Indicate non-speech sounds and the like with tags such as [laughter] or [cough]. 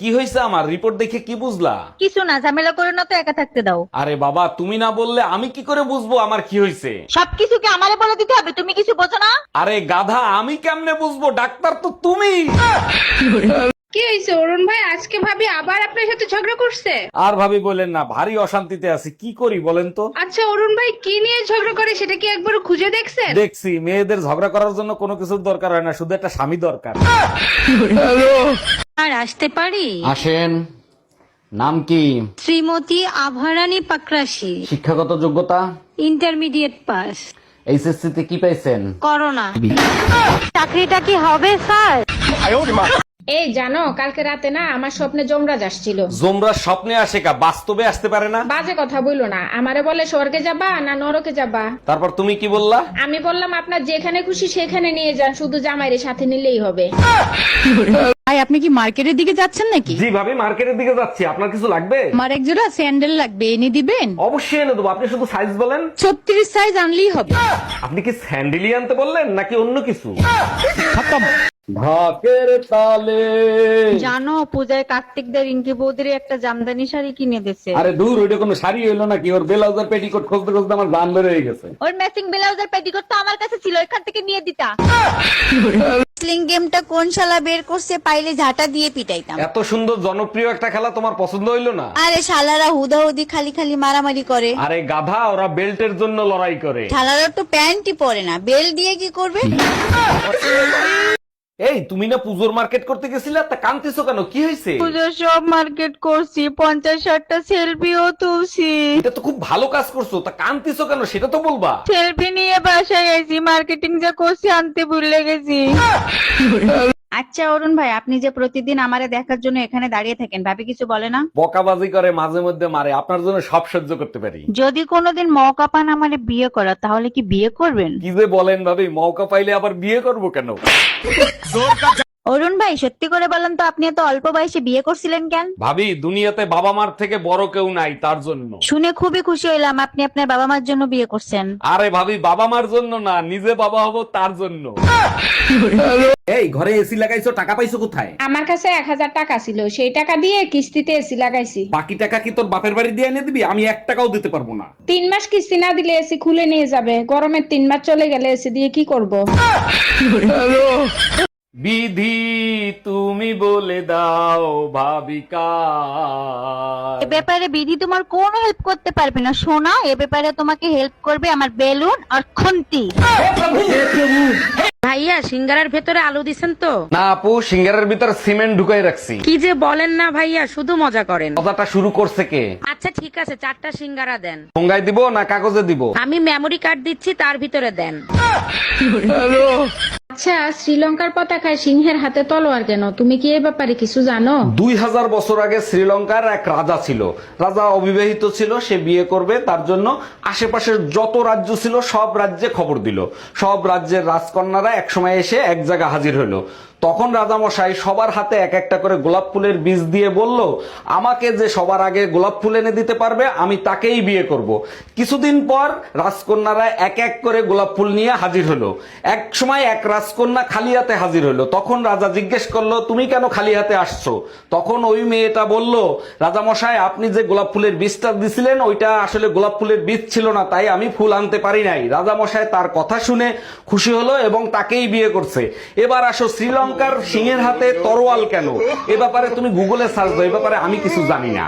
কি হয়েছে আমার? রিপোর্ট দেখে কি বুঝলা? কিছু না ঝামেলা করে না তো একা থাকতে দাও। আরে বাবা তুমি না বললে আমি কি করে বুঝব আমার কি হয়েছে সবকিছু কি আমারে বলে দিতে হবে তুমি কিছু বোঝো না? আরে গাধা আমি কেমনে বুঝব? ডাক্তার তো তুমি! কি হয়েছে অরুণ ভাই? আজকে ভাবি আবার আপনার সাথে ঝগড়া করছে? আর ভাবি বলেন না ভারী অশান্তিতে আছি। কি করি বলেন তো? আচ্ছা অরুণ ভাই কি নিয়ে ঝগড়া করে সেটা কি একবার খুঁজে দেখছেন? দেখছি মেয়েদের ঝগড়া করার জন্য কোনো কিছুর দরকার হয় না শুধু একটা স্বামী দরকার। আর আসতে পারি? আসেন। নাম কি? শ্রীমতী আভারানী পাকরাশি। শিক্ষাগত যোগ্যতা? Intermediate pass. এইচএসসি তে কি পাইছেন? করোনা। চাকরিটা কি হবে স্যার? এই জানো কালকে রাতে না আমার স্বপ্নে যমরাজ আসছিল। জোমরা স্বপ্নে আসে কা? বাস্তবে আসতে পারে না? বাজে কথা বইলো না। আমারে বলে স্বর্গে যাবা না নরকে যাবা? তারপর তুমি কি বললা? আমি বললাম আপনার যেখানে খুশি সেখানে নিয়ে যান শুধু জামাইরে সাথে নিলেই হবে। ভাই আপনি কি মার্কেটের দিকে যাচ্ছেন নাকি? জি ভাবি মার্কেটের দিকে যাচ্ছি। আপনার কিছু লাগবে? আমার এক জোড়া স্যান্ডেল লাগবে এনে দিবেন? অবশ্যই এনে দেবো। আপনি শুধু সাইজ বলেন। ছত্রিশ সাইজ আনলেই হবে। আপনি কি স্যান্ডেলি আনতে বললেন নাকি অন্য কিছু? ঢাকের তালে। জানো পূজায় কার্তিকদের রিঙ্কি বৌদির একটা জামদানি শাড়ি কিনে দিছে আরে দূর ওইটা কোনো শাড়ি হইল নাকি? ওর বেলাউজার পেটিকোট খুঁজতে খুঁজতে আমার দান বের হয়ে গেছে। ওর ম্যাচিং ব্লাউজের পেটিকোট তো আমার কাছে ছিল এখান থেকে নিয়ে দিতা। স্লিং গেমটা কোন শালা বের করছে পাইলে ঝাঁটা দিয়ে পিটাইতাম। এত সুন্দর জনপ্রিয় একটা খেলা তোমার পছন্দ হইল না? আরে শালারা হুদাহুদি খালি খালি মারামারি করে। আরে গাধা ওরা বেল্টের জন্য লড়াই করে। শালারা তো প্যান্টই পরে না। বেল দিয়ে কি করবে? [laughs] এই তুমি না পুজোর মার্কেট করতে গেছিলা? তা কান্তিছো কেন? কি হয়েছে পুজোর সব মার্কেট করছি পঞ্চাশ ষাটটা সেলফিও তুলছি। এটা তো খুব ভালো কাজ করছ। তা কান্তিছো কেন? সেটা তো বলবা। সেলফি নিয়ে বাসায় গেছি মার্কেটিং যা করছি আনতে ভুলে গেছি। [laughs] আচ্ছা অরুণ ভাই আপনি যে প্রতিদিন আমারে দেখার জন্য এখানে দাঁড়িয়ে থাকেন ভাবি কিছু বলে না? বকাবাজি করে মাঝে মধ্যে মারে আপনার জন্য সব সহ্য করতে পারি। যদি কোনোদিন মৌকা পান আমারে বিয়ে করা তাহলে কি বিয়ে করবেন? কি যে বলেন ভাবি মৌকা পাইলে আবার বিয়ে করব কেন? [laughs] অরুণ ভাই সত্যি করে বলেন তো আপনি এত অল্প বয়সে বিয়ে করছিলেন কেন? ভাবি দুনিয়াতে বাবা মার থেকে বড় কেউ নাই তার জন্য। শুনে খুবই খুশি হইলাম আপনি আপনার বাবা মার জন্য বিয়ে করছেন। আরে ভাবি বাবা মার জন্য না নিজে বাবা হব তার জন্য। এই ঘরে এসি লাগাইছো টাকা পাইছো কোথায়? আমার কাছে এক হাজার টাকা ছিল সেই টাকা দিয়ে কিস্তিতে এসি লাগাইছি। বাকি টাকা কি তোর বাপের বাড়ি দিয়ে এনে দিবি? আমি এক টাকাও দিতে পারব না। তিন মাস কিস্তি না দিলে এসি খুলে নিয়ে যাবে গরমের তিন মাস চলে গেলে এসি দিয়ে কি করব? বিধি তুমি বলে দাও ভাবিকা এ ব্যাপারে বিধি তোমার কোন হেল্প করতে পারবে না। সোনা এ ব্যাপারে তোমাকে হেল্প করবে আমার বেলুন আর খুন্তি। ভাইয়া সিঙ্গারার ভেতরে আলু দিছেন তো? না আপু সিঙ্গারের ভিতর সিমেন্ট ঢুকাই রাখছি। কি যে বলেন না ভাইয়া শুধু মজা করেন। কথাটা শুরু করছে কে? আচ্ছা ঠিক আছে চারটা সিঙ্গারা দেন। ঠোঙ্গায় দিব না কাগজে দিব? আমি মেমরি কার্ড দিচ্ছি তার ভিতরে দেন। আচ্ছা শ্রীলঙ্কার পতাকায় সিংহের হাতে তলোয়ার কেন? তুমি কি এই ব্যাপারে কিছু জানো? দুই হাজার বছর আগে শ্রীলঙ্কার এক রাজা ছিল। রাজা অবিবাহিত ছিল, সে বিয়ে করবে, তার জন্য আশেপাশের যত রাজ্য ছিল, সব রাজ্যে খবর দিল। সব রাজ্যের রাজকন্যারা একসময় এসে এক জায়গা হাজির হলো তখন রাজামশাই সবার হাতে এক একটা করে গোলাপ ফুলের বীজ দিয়ে বলল, আমাকে যে সবার আগে গোলাপ ফুল এনে দিতে পারবে, আমি তাকেই বিয়ে করব। কিছুদিন পর রাজকন্যারা এক এক করে গোলাপ ফুল নিয়ে হাজির হলো। এক সময় এক রাজকন্যা খালি হাতে হাজির হলো তখন রাজা জিজ্ঞেস করল, তুমি কেন খালি হাতে আসছো? তখন ওই মেয়েটা বলল রাজামশাই আপনি যে গোলাপ ফুলের বীজটা দিছিলেন, ওইটা আসলে গোলাপ ফুলের বীজ ছিল না, তাই আমি ফুল আনতে পারি নাই। রাজামশাই তার কথা শুনে খুশি হলো এবং তাকেই বিয়ে করছে। এবার আসো শ্রীলঙ্কার সিংহের হাতে তরোয়াল কেন? এ ব্যাপারে তুমি গুগলে সার্চ দাও, এ ব্যাপারে আমি কিছু জানি না।